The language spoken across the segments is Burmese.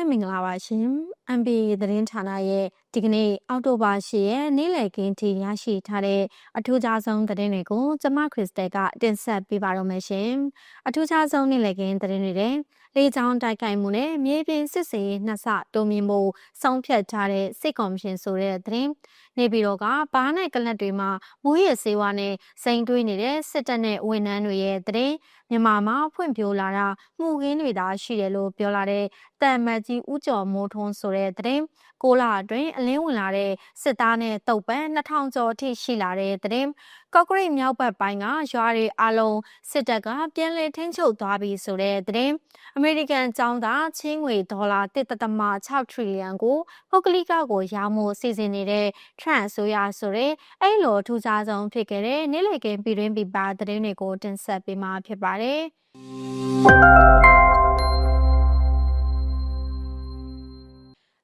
ပဲမင်္ဂလာပါရှင်။ MBA သတင်းဌာနရဲ့ဒီကနေ့အောက်တိုဘာ10ရက်နေ့လည်ခင်းထိရရှိထားတဲ့အထူးခြားဆုံးသတင်းတွေကိုကျမခရစ်စတယ်ကတင်ဆက်ပေးပါတော့မယ်ရှင်။အထူးခြားဆုံးနေ့လည်ခင်းသတင်းတွေတဲ့လေကြောင်းတိုက်ခိုက်မှုနဲ့မြေပြင်စစ်စေးနှစ်ဆတိုးမြင့်မှုဆုံးဖြတ်ထားတဲ့စစ်ကော်မရှင်ဆိုတဲ့သတင်းနေပြည်တော်ကဘားနဲ့ကလပ်တွေမှာမူရည်စေဝါနဲ့စိန်တွေးနေတဲ့စစ်တပ်နဲ့ဝန်ထမ်းတွေရဲ့သတင်းမြန်မာမှာဖွံ့ဖြိုးလာတာမှုခင်းတွေသာရှိတယ်လို့ပြောလာတဲ့တန်မတ်ကြီးဦးကျော်မိုးထွန်းဆိုတဲ့သတင်းကိုလာအတွင်းအလင်းဝင်လာတဲ့စစ်သားနဲ့တုပ်ပန်း2000ကျော်အထိရှိလာတဲ့သတင်းကော့ကရိတ်မြောက်ဘက်ပိုင်းကရွာတွေအလုံးစစ်တပ်ကပြန်လည်ထိန်းချုပ်သွားပြီဆိုတဲ့သတင်းအမေရိကန်ចောင်းသားချင်းငွေဒေါ်လာ1.6ထရီလီယံကိုပုဂ္ဂလိကကိုရောင်းဖို့စီစဉ်နေတဲ့ Trump အစိုးရဆိုတဲ့အဲ့လိုထူးခြားဆုံးဖြစ်ခဲ့တဲ့နေ့လည်ကပြည်တွင်းပြည်ပသတင်းတွေကိုတင်ဆက်ပေးမှာဖြစ်ပါတယ်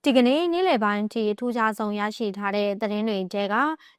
ဒီကနေ့နေ့လယ်ပိုင်းထိထူးခြားဆုံးရရှိထားတဲ့သတင်းတွေတဲက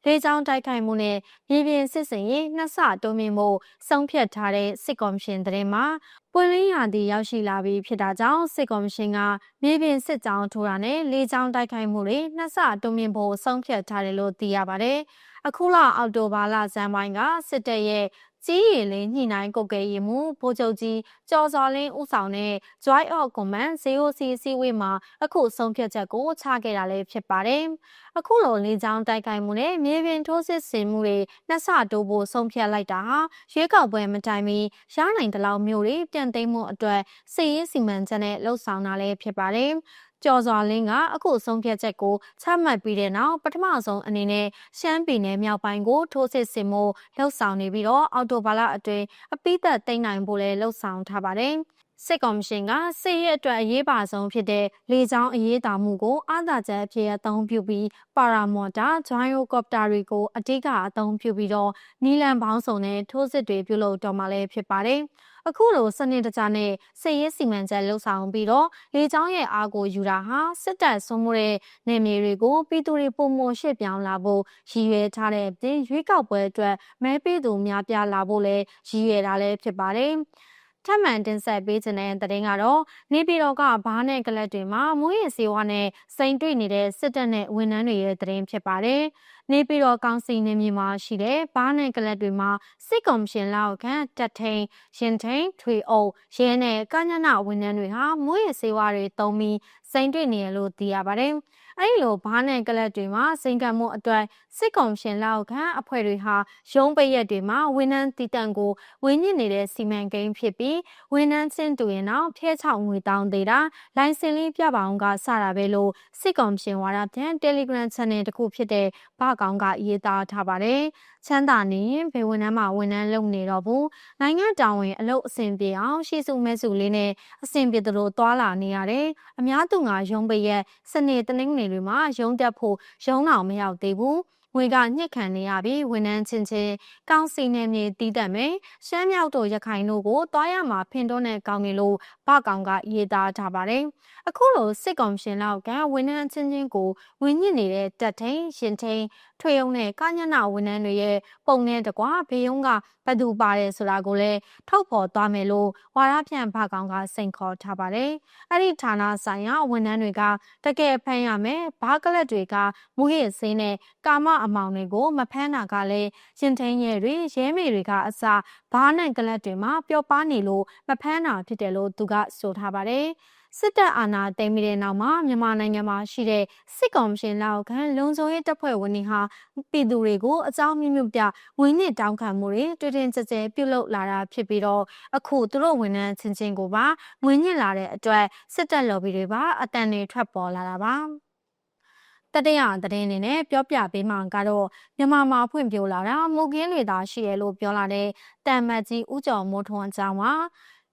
လေကြောင်းတိုက်ခိုက်မှုနဲ့ပြည်ပြင်းစစ်စင်ရေးနှစ်ဆတိုးမြင့်မှုဆုံးဖြတ်ထားတဲ့စစ်ကော်မရှင်သတင်းမှာပွင့်လင်းရာသီရောက်ရှိလာပြီဖြစ်တာကြောင့်စစ်ကော်မရှင်ကမြေပြင်စစ်ကြောင်းထိုးတာနဲ့လေကြောင်းတိုက်ခိုက်မှုတွေနှစ်ဆတိုးမြင့်ဖို့ဆုံးဖြတ်ထားတယ်လို့သိရပါတယ်။အခုလအောက်တိုဘာလဇန်ပိုင်းကစစ်တပ်ရဲ့ ကြီးရည်လင်းညှိနှိုင်းကုတ်ကဲရေးမှုဗိုလ်ချုပ်ကြီးကျော်စော်လင်းဦးဆောင်တဲ့ Joint of Command COC စီဝေးမှာအခုဆုံးဖြတ်ချက်ကိုချခဲ့တာလည်းဖြစ်ပါတယ်။အခုလိုလေကြောင်းတိုက်ခိုက်မှုနဲ့မြေပြင်ထိုးစစ်ဆင်မှုတွေနှစ်ဆတိုးဖို့ဆုံးဖြတ်လိုက်တာဟာရွေးကောက်ပွဲမတိုင်မီရနိုင်တလောက်မျိုးတွေပြန်သိမ်းမှုအတွက်စီရေးစီမံချက်နဲ့လှုပ်ဆောင်တာလည်းဖြစ်ပါတယ်။ ကျော်စွာလင်းကအခုဆုံးဖြတ်ချက်ကိုချမှတ်ပြီးတဲ့နောက်ပထမဆုံးအနေနဲ့ရှမ်းပြည်နယ်မြောက်ပိုင်းကိုထိုးစစ်ဆင်မှုလှုပ်ဆောင်နေပြီးတော့အော်တိုဘာလအတွင်းအပိသက်သိမ်းနိုင်ဖို့လည်းလှုပ်ဆောင်ထားပါတယ်။ စစ်ကော်မရှင်ကစစ်ရေးအတွက်အရေးပါဆုံးဖြစ်တဲ့လေကြောင်းအရေးတာမှုကိုအာသာချက်အဖြစ်အသုံးပြုပြီးပါရာမော်တာဂျိုင်းယိုကော်ပတာတွေကိုအဓိကအသုံးပြုပြီးတော့နီလန်ပေါင်းစုံနဲ့ထိုးစစ်တွေပြုလုပ်တော့မှလည်းဖြစ်ပါတယ်။အခုလိုစနစ်တကျနဲ့စစ်ရေးစီမံချက်လှုပ်ဆောင်ပြီးတော့လေကြောင်းရဲ့အားကိုယူတာဟာစစ်တပ်ဆွမှုတဲ့နယ်မြေတွေကိုပြည်သူတွေပုံမရှစ်ပြောင်းလာဖို့ရည်ရွယ်ထားတဲ့ပြင်ရွေးကောက်ပွဲအတွက်မဲပေးသူများပြားလာဖို့လည်းရည်ရွယ်တာလည်းဖြစ်ပါတယ် ထပ်မံတင်ဆက်ပေးခြင်းတဲ့တဲ့ကတော့နေပြည်တော်ကဘားနဲ့ကလပ်တွေမှာမွေးရစေဝါနဲ့စိန်တွေ့နေတဲ့စစ်တပ်နဲ့ဝန်ထမ်းတွေရဲ့တဲ့ရင်ဖြစ်ပါတယ်။နေပြည်တော်ကောင်စီနေမြေမှာရှိတဲ့ဘားနယ်ကလပ်တွေမှာစစ်ကော်မရှင်လက်အောက်ခံတက်ထိန်ရင်ထိန်ထွေအုပ်ရဲနဲ့ကညနာဝန်ထမ်းတွေဟာမွေးရစေဝါတွေတုံးပြီးစိန်တွေ့နေရလို့သိရပါတယ်။အဲဒီလိုဘားနယ်ကလပ်တွေမှာစိန်ကံမှုအတွက်စစ်ကော်မရှင်လက်အောက်ခံအဖွဲ့တွေဟာရုံးပိတ်ရက်တွေမှာဝန်ထမ်းတည်တံ့ကိုဝင်းညစ်နေတဲ့စီမံကိန်းဖြစ်ပြီးဝန်ထမ်းချင်းတူရင်တော့ဖျဲချောက်ငွေတောင်းသေးတာလိုင်စင်လေးပြပါအောင်ကစတာပဲလို့စစ်ကော်မရှင်ဝါဒပြန် Telegram Channel တစ်ခုဖြစ်တဲ့ဘကောင်ကရေးသားထားပါတယ်။ချမ်းသာနေရင်ဘယ်ဝန်ထမ်းမှဝန်ထမ်းလုပ်နေတော့ဘူး။နိုင်ငံတာဝန်အလုပ်အဆင်ပြေအောင်ရှေ့စုမဲစုလေးနဲ့အဆင်ပြေသလိုသွာလာနေရတယ်။အများသူငါရုံးပိတ်ရက်စနေတနင်္ဂနွေတွေမှာရုံးတက်ဖို့ရုံးတော်မရောက်သေးဘူး။ငွေကညှက်ခံနေရပြီးဝန်ထမ်းချင်းချင်းကောင်းစီနယ်မြေတည်တတ်မယ်ရှမ်းမြောက်တို့ရခိုင်တို့ကိုတွားရမှာဖင်တွန်းတဲ့ကောင်းကင်လို့ ဘကောင်ကရေးသားထားပါတယ်အခုလိုစစ်ကောင်ရှင်လောက်ကဝန်ထမ်းချင်းချင်းကိုဝင်ညစ်နေတဲ့တက်ထိန်ရှင်ထိန်ထွေုံနဲ့ကညနာဝန်ထမ်းတွေရဲ့ပုံနဲ့တကွာဘေယုံကဘသူပါတယ်ဆိုတာကိုလည်းထုတ်ဖော်သွားမယ်လို့ဝါရဖြန့်ဘကောင်ကစိန်ခေါ်ထားပါတယ်အဲ့ဒီဌာနဆိုင်ရာဝန်ထမ်းတွေကတကယ်ဖမ်းရမယ်ဘာကလပ်တွေကမူရစ်စင်းနဲ့ကာမအမောင်တွေကိုမဖမ်းတာကလည်းရှင်ထင်းရဲတွေရဲမေတွေကအစဘားနဲ့ကလပ်တွေမှာပျော်ပါနေလို့မဖမ်းတာဖြစ်တယ်လို့သူကဆိုထားပါတယ်စစ်တပ်အာဏာသိမ်းပြီးတဲ့နောက်မှာမြန်မာနိုင်ငံမှာရှိတဲ့စစ်ကောင်ရှင်လောက်ခံလုံခြုံရေးတပ်ဖွဲ့ဝင်တွေဟာပြည်သူတွေကိုအကြောင်းမျိုးမျိုးပြဝင်နစ်တောင်းခံမှုတွေတွေ့တင်ကြကြပြုလုပ်လာတာဖြစ်ပြီးတော့အခုသူတို့ဝန်ထမ်းချင်းချင်းကိုပါဝင်ညစ်လာတဲ့အတွက်စစ်တပ်လော်ဘီတွေပါအတန်တွေထွက်ပေါ်လာတာပါတတရသတင်းအနေနဲ့ပြောပြပေးမှာကတော့မြန်မာမှာဖွင့်ပြလာတာမူကင်းတွေသာရှိရလို့ပြောလာတဲ့တန်မတ်ကြီးဦးကျော်မိုးထွန်းအကြောင်းပါ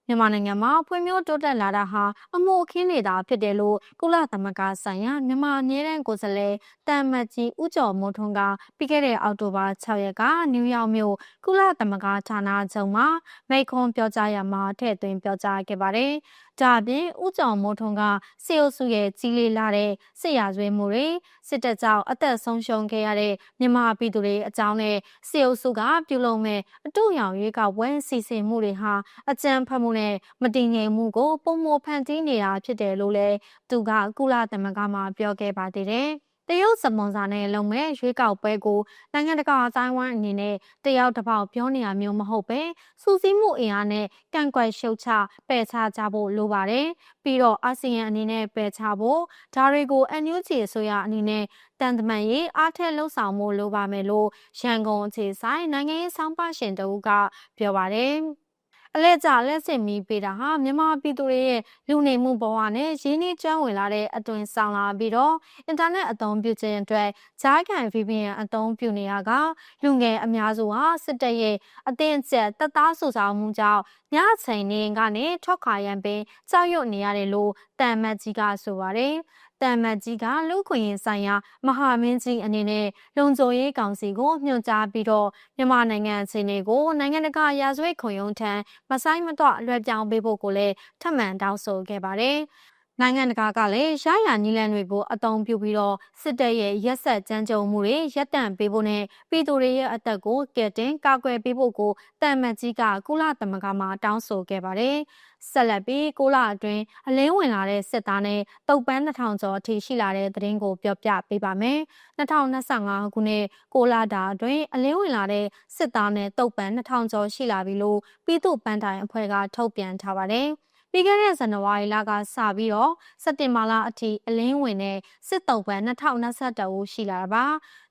မြန်မာနိုင်ငံမှာဖွံ့ဖြိုးတိုးတက်လာတာဟာအမှုအခင်းနေတာဖြစ်တယ်လို့ကုလသမဂ္ဂဆိုင်ရာမြန်မာအမြဲတမ်းကိုယ်စားလှယ်တမ်မတ်ကြီးဦးကျော်မိုးထွန်းကပြီးခဲ့တဲ့အောက်တိုဘာ6ရက်ကနယူးယောက်မြို့ကုလသမဂ္ဂဌာနချုပ်မှာမိန့်ခွန်းပြောကြားရမှာထည့်သွင်းပြောကြားခဲ့ပါတယ်။ ဒါအပြင်ဥကြောင်မိုးထွန်းကစေအုပ်စုရဲ့ကြီးလေးလာတဲ့စစ်ရာဇဝဲမှုတွေစစ်တပ်ကြောင့်အသက်ဆုံးရှုံးခဲ့ရတဲ့မြန်မာပြည်သူတွေအကြောင်းနဲ့စေအုပ်စုကပြုလုပ်မဲ့အတူရောင်ရွေးကဝဲစီစဉ်မှုတွေဟာအကြမ်းဖက်မှုနဲ့မတည်ငြိမ်မှုကိုပုံမဖန်တီးနေတာဖြစ်တယ်လို့လည်းသူကကုလသမဂ္ဂမှပြောခဲ့ပါသေးတယ်။ တရုတ်စပွန်ဆာနဲ့လုံမဲ့ရွေးကောက်ပွဲကိုနိုင်ငံတကာအတိုင်းဝိုင်းအနေနဲ့တယောက်တစ်ပေါက်ပြောနေရမျိုးမဟုတ်ပဲစူးစီးမှုအင်အားနဲ့ကန့်ကွက်ရှုတ်ချပယ်ချကြဖို့လိုပါတယ်ပြီးတော့အာဆီယံအနေနဲ့ပယ်ချဖို့ဒါတွေကို NUG အစိုးရအနေနဲ့တန်တမန်ရေးအားထက်လှုပ်ဆောင်မှုလိုပါမယ်လို့ရန်ကုန်အခြေဆိုင်နိုင်ငံရေးဆောင်ပါရှင်တဦးကပြောပါတယ် အလဲကျလက်စစ်မီးပေးတာဟာမြန်မာပြည်သူတွေရဲ့လူနေမှုဘဝနဲ့ရင်းနှီးကျွမ်းဝင်လာတဲ့အတွင်ဆောင်လာပြီးတော့အင်တာနက်အသုံးပြုခြင်းအတွက်ဂျားခံ VPN အသုံးပြုနေရကလူငယ်အများစုဟာစစ်တပ်ရဲ့အသင်းကျက်တပ်သားစုဆောင်မှုကြောင့်ညချိန်နေကနေထွက်ခွာရန်ပင်ကြောက်ရွံ့နေရတယ်လို့တန်မတ်ကြီးကဆိုပါတယ်။ တန်မတ်ကြီးကလူခွင့်ရေးဆိုင်ရာမဟာမင်းကြီးအနေနဲ့လုံခြုံရေးကောင်စီကိုညွှန်ကြားပြီးတော့မြန်မာနိုင်ငံအခြေအနေကိုနိုင်ငံတကာရာဇဝတ်ခုံရုံးထံမဆိုင်မတော့လွှဲပြောင်းပေးဖို့ကိုလည်းထပ်မံတောင်းဆိုခဲ့ပါတယ်။ နိုင်ငံတကာကလည်းရရနီလန်တွေကိုအသုံးပြုပြီးတော့စစ်တပ်ရဲ့ရက်ဆက်ကြမ်းကြုတ်မှုတွေရပ်တန့်ပေးဖို့နဲ့ပြည်သူတွေရဲ့အသက်ကိုကယ်တင်ကာကွယ်ပေးဖို့ကိုတန်မတ်ကြီးကကုလသမဂ္ဂမှတောင်းဆိုခဲ့ပါတယ်။ဆက်လက်ပြီးကိုလအတွင်းအလင်းဝင်လာတဲ့စစ်သားနဲ့တုပ်ပန်း2000ကျော်အထိရှိလာတဲ့သတင်းကိုပြောပြပေးပါမယ်။2025ခုနှစ်ကိုလတာအတွင်းအလင်းဝင်လာတဲ့စစ်သားနဲ့တုပ်ပန်း2000ကျော်ရှိလာပြီလို့ပြည်သူ့ပန်းတိုင်အဖွဲ့ကထုတ်ပြန်ထားပါတယ်။ ပြီးခဲ့တဲ့ဇန်နဝါရီလကစပြီးတော့စက်တင်ဘာလအထိအလင်းဝင်တဲ့စစ်တုံးပန်း2021ဦးရှိလာတာပါ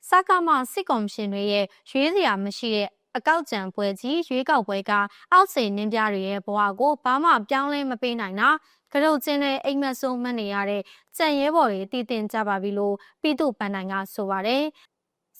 စကမစစ်ကော်မရှင်တွေရဲ့ရွေးစရာမရှိတဲ့အကောက်ကြံပွဲကြီးရွေးကောက်ပွဲကအောက်စိန်နင်းပြတွေရဲ့ဘဝကိုဘာမှပြောင်းလဲမပေးနိုင်တာကရုတ်ချင်းနဲ့အိမ်မက်ဆိုးမှတ်နေရတဲ့ကြံရဲဘော်တွေတည်တင်ကြပါပြီလို့ပြည်သူ့ပန်းတိုင်ကဆိုပါတယ်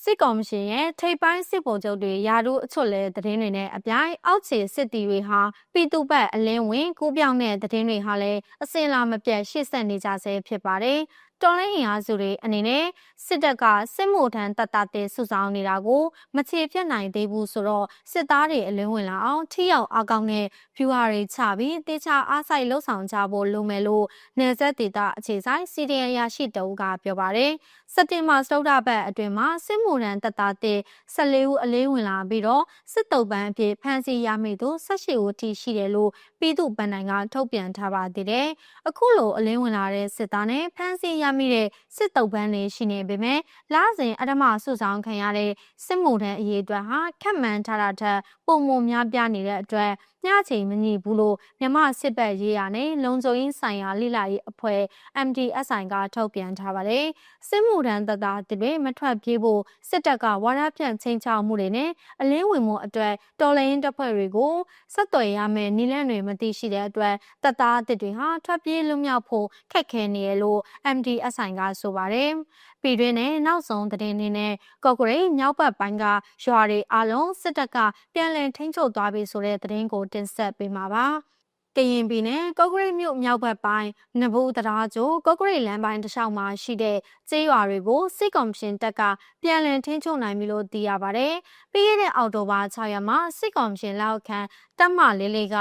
စစ်ကော်မရှင်ရဲ့ထိပ်ပိုင်းစစ်ဗိုလ်ချုပ်တွေယာတို့အချွတ်လဲသတင်းတွေနဲ့အပြိုင်အောက်ခြေစစ်တီတွေဟာပြည်သူ့ဘက်အလင်းဝင်ကူးပြောင်းတဲ့သတင်းတွေဟာလည်းအစင်လာမပြတ်ရှေ့ဆက်နေကြဆဲဖြစ်ပါတယ်။ တော်လိုင်းအင်အားစုတွေအနေနဲ့စစ်တပ်ကစစ်မှုထမ်းတပ်သားတွေစုဆောင်နေတာကိုမချေပြတ်နိုင်သေးဘူးဆိုတော့စစ်သားတွေအလင်းဝင်လာအောင်ထိရောက်အားကောင်းတဲ့ viewer တွေချပြီးတေချာအားစိုက်လှုပ်ဆောင်ကြဖို့လိုမယ်လို့နေဆက်ဒေတာအခြေဆိုင်စီဒီအန်ရရှိတအုပ်ကပြောပါတယ်စက်တင်ဘာစတုဒ္ဓဘက်အတွင်းမှာစစ်မှုထမ်းတပ်သားတွေ14ဦးအလေးဝင်လာပြီးတော့စစ်တုပ်ပန်းအဖြစ်ဖမ်းဆီးရမိသူ18ဦးထိရှိတယ်လို့ပြည်သူ့ပန်းတိုင်ကထုတ်ပြန်ထားပါသေးတယ်အခုလိုအလင်းဝင်လာတဲ့စစ်သားနဲ့ဖမ်းဆီးရမိတဲ့စစ်တုပ်ပန်းတွေရှိနေပေမဲ့လစဉ်အဓမ္မဆုဆောင်ခံရတဲ့စစ်မှုထမ်းအရေးအတွက်ဟာခက်မှန်ထားတာထက်ပုံမများပြနေတဲ့အတွက် ညချိန်မညိဘူးလို့မြမစစ်ဘက်ရေးရနဲ့လုံခြုံရေးဆိုင်ရာလိလာရေးအဖွဲ့ MDSI ကထုတ်ပြန်ထားပါတယ်။စစ်မှုထမ်းသက်သားတွေမထွက်ပြေးဖို့စစ်တပ်ကဝါဒဖြန့်ချင်းချောက်မှုတွေနဲ့အလင်းဝင်မှုအတွက်တော်လိုင်းတပ်ဖွဲ့တွေကိုဆက်သွယ်ရမယ်နီလန့်တွေမသိရှိတဲ့အတွက်သက်သားအစ်တွေဟာထွက်ပြေးလွတ်မြောက်ဖို့ခက်ခဲနေရလို့ MDSI ကဆိုပါတယ်။ ပြည်တွင်းနဲ့နောက်ဆုံးသတင်းတွေနဲ့ကော့ဂရိတ်မြောက်ဘက်ပိုင်းကရွာတွေအလုံးစစ်တပ်ကပြန်လည်ထိန်းချုပ်သွားပြီဆိုတဲ့သတင်းကိုတင်ဆက်ပေးမှာပါ။ကရင်ပြည်နယ်ကော့ကရိတ်မြို့မြောက်ဘက်ပိုင်းနဘူးတရားကျိုးကော့ကရိတ်လမ်းပိုင်းတစ်လျှောက်မှာရှိတဲ့ကျေးရွာတွေကိုစစ်ကောင်ရှင်တပ်ကပြန်လည်ထိန်းချုပ်နိုင်ပြီလို့သိရပါတယ်။ပြီးခဲ့တဲ့အောက်တိုဘာ6ရက်မှာစစ်ကောင်ရှင်လောက်ခံတပ်မလေးလေးက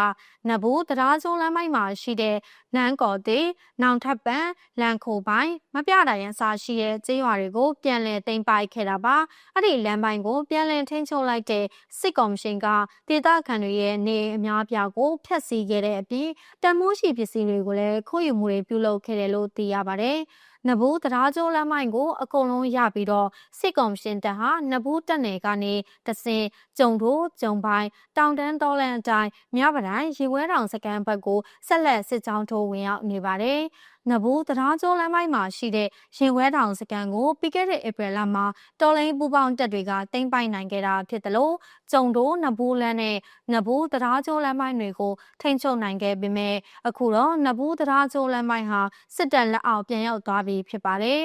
နဘူးတရားကျိုးလမ်းပိုင်းမှာရှိတဲ့လမ်းကော်သေးနောင်ထပ်ပံလန်ခိုပိုင်းမပြတာရန်စာရှိတဲ့ကျေးရွာတွေကိုပြန်လည်သိမ်းပိုက်ခဲ့တာပါအဲ့ဒီလမ်းပိုင်းကိုပြန်လည်ထိန်းချုပ်လိုက်တဲ့စစ်ကောင်ရှင်ကဒေသခံတွေရဲ့နေအများပြားကိုဖျက်ဆီးခဲ့တဲ့အပြင်တန်မိုးရှိပစ္စည်းတွေကိုလည်းခိုးယူမှုတွေပြုလုပ်ခဲ့တယ်လို့သိရပါတယ်။ နဘူးတရားကျိုးလမ်းမိုင်ကိုအကုန်လုံးရပြီးတော့စစ်ကောင်ရှင်တပ်ဟာနဘူးတက်နယ်ကနေတစင်ကျုံတို့ကျုံပိုင်းတောင်တန်းတော်လန်အတိုင်းမြပတိုင်းရေဝဲတောင်စကန်ဘက်ကိုဆက်လက်စစ်ကြောင်းထိုးဝင်ရောက်နေပါတယ်။ နဘူးတရားကျိုးလမ်းပိုင်းမှာရှိတဲ့ရင်ဝဲတောင်စကန်ကိုပြီးခဲ့တဲ့ဧပြီလမှာတော်လိုင်းပူပေါင်းတပ်တွေကတင်ပိုင်နိုင်ခဲ့တာဖြစ်တယ်လို့ကျုံတို့နဘူးလမ်းနဲ့နဘူးတရားကျိုးလမ်းပိုင်းတွေကိုထိန်းချုပ်နိုင်ခဲ့ပေမဲ့အခုတော့နဘူးတရားကျိုးလမ်းပိုင်းဟာစစ်တပ်လက်အောက်ပြန်ရောက်သွားပြီဖြစ်ပါတယ်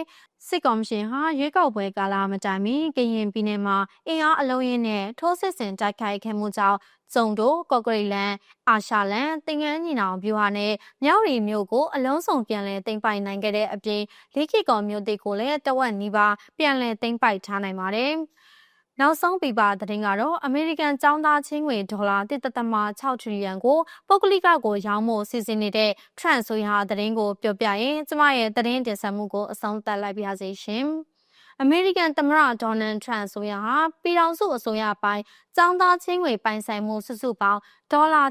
စစ်ကော်မရှင်ဟာရွေးကောက်ပွဲကာလမတိုင်မီကရင်ပြည်နယ်မှာအင်အားအလုံးရင်းနဲ့ထိုးစစ်ဆင်တိုက်ခိုက်ခဲ့မှုကြောင့်စုံတို့ကော့ဂရိတ်လန်အာရှာလန်တင်ငန်းညီနောင်ဗျူဟာနဲ့မြောက်ရီမြို့ကိုအလုံးစုံပြန်လည်သိမ်းပိုက်နိုင်ခဲ့တဲ့အပြင်လေးခေကော်မြို့တိတ်ကိုလည်းတဝက်နီးပါးပြန်လည်သိမ်းပိုက်ထားနိုင်ပါတယ်။မ နောက်ဆုံးပြပသတင်းကတော့အမေရိကန်ចောင်းသားချင်းငွေဒေါ်လာ1.6ထရီလီယံကိုပုဂ္ဂလိကကိုရောင်းဖို့စီစဉ်နေတဲ့ Trump ဆိုရာသတင်းကိုပြောပြရင်ကျမရဲ့သတင်းတင်ဆက်မှုကိုအဆုံးသတ်လိုက်ပါရစေရှင်။ အမေရိကန်သမ္မတဒေါ်နယ်ထရန့်ဆိုရဟာပြည်ထောင်စုအစိုးရပိုင်းចောင်းသားချင်းငွေပိုင်ဆိုင်မှုစုစုပေါင်းဒေါ်လာ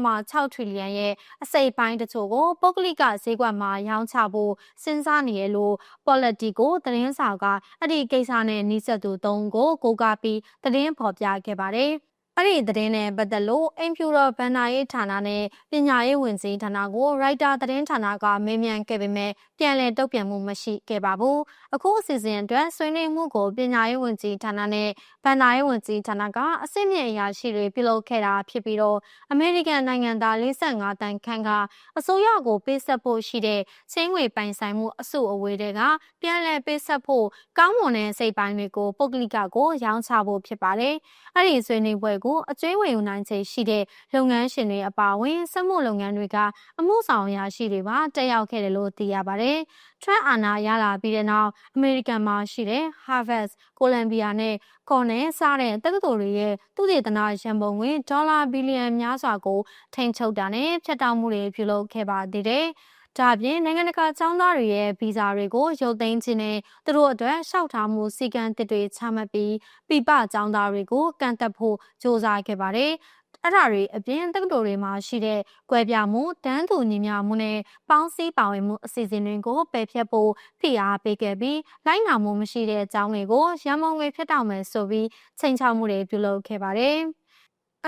1.6ထရီလီယံရဲ့အစိပ်ပိုင်းတချို့ကိုပုဂ္ဂလိကဈေးကွက်မှာရောင်းချဖို့စဉ်းစားနေရလို့ Politico သတင်းစာကအဲ့ဒီကိစ္စနဲ့နှိစက်သူ၃ကိုကိုးကားပြီးသတင်းဖော်ပြခဲ့ပါတယ်။ အဲ့ဒီသတင်းနဲ့ပတ်သက်လို့အင်ဖြူတော်ဗန်နာရေးဌာနနဲ့ပညာရေးဝန်ကြီးဌာနကိုရိုက်တာသတင်းဌာနကမေးမြန်းခဲ့ပေမဲ့ပြန်လည်တုံ့ပြန်မှုမရှိခဲ့ပါဘူး။အခုအစီအစဉ်အတွက်ဆွေးနွေးမှုကိုပညာရေးဝန်ကြီးဌာနနဲ့ဗန်နာရေးဝန်ကြီးဌာနကအစစ်မြင့်အရာရှိတွေပြုလုပ်ခဲ့တာဖြစ်ပြီးတော့အမေရိကန်နိုင်ငံသား45တန်ခန့်ကအစိုးရကိုပေးဆက်ဖို့ရှိတဲ့ချင်းငွေပိုင်ဆိုင်မှုအစုအဝေးတွေကပြန်လည်ပေးဆက်ဖို့ကောင်းမွန်တဲ့စိတ်ပိုင်းတွေကိုပုဂ္ဂလိကကိုရောင်းချဖို့ဖြစ်ပါတယ်။အဲ့ဒီဆွေးနွေးပွဲကိုအကျွေးဝယ်ယူနိုင်ခြေရှိတဲ့လုပ်ငန်းရှင်တွေအပါအဝင်စက်မှုလုပ်ငန်းတွေကအမှုဆောင်အရာရှိတွေပါတက်ရောက်ခဲ့တယ်လို့သိရပါတယ်။ Trump အာဏာရလာပြီးတဲ့နောက်အမေရိကန်မှာရှိတဲ့ Harvard, Columbia နဲ့ Cornell စတဲ့တက္ကသိုလ်တွေရဲ့သုတေသနရန်ပုံငွေဒေါ်လာဘီလီယံများစွာကိုထိန်းချုပ်တာနဲ့ဖျက်တောက်မှုတွေပြုလုပ်ခဲ့ပါသေးတယ်။ ဒါပြင်နိုင်ငံတကာចောင်းသားတွေရဲ့ဗီဇာတွေကိုရုပ်သိမ်းခြင်းနဲ့သူတို့အတွက်လျှောက်ထားမှုစီကံတစ်တွေချမှတ်ပြီးပြပចောင်းသားတွေကိုကန့်သက်ဖို့စ조사ခဲ့ပါတယ်။အဲ့ဒါတွေအပြင်တက္ကသိုလ်တွေမှာရှိတဲ့ကွဲပြားမှုတန်းတူညီမျှမှုနဲ့ပေါင်းစည်းပါဝင်မှုအစီအစဉ်တွေကိုပယ်ဖျက်ဖို့ဖိအားပေးခဲ့ပြီးလိုက်နာမှုမရှိတဲ့အကြောင်းတွေကိုရန်မုံငွေဖျက်တောက်မယ်ဆိုပြီးချိန်ချောက်မှုတွေပြုလုပ်ခဲ့ပါတယ်။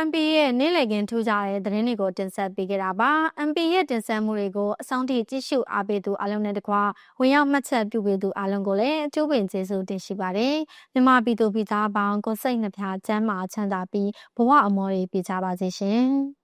MP ရဲ့နေ့လည်ခင်းထူးကြတဲ့သတင်းတွေကိုတင်ဆက်ပေးခဲ့တာပါ MP ရဲ့တင်ဆက်မှုတွေကိုအဆုံးထိကြည့်ရှုအားပေးသူအားလုံးနဲ့တကွဝင်ရောက်မှတ်ချက်ပြုပေးသူအားလုံးကိုလည်းအကျိုးပင်ကျေးဇူးတင်ရှိပါတယ်မြန်မာပြည်သူပြည်သားပေါင်းကိုစိတ်နှပြချမ်းမာချမ်းသာပြီးဘဝအမောတွေပြကြပါစေရှင်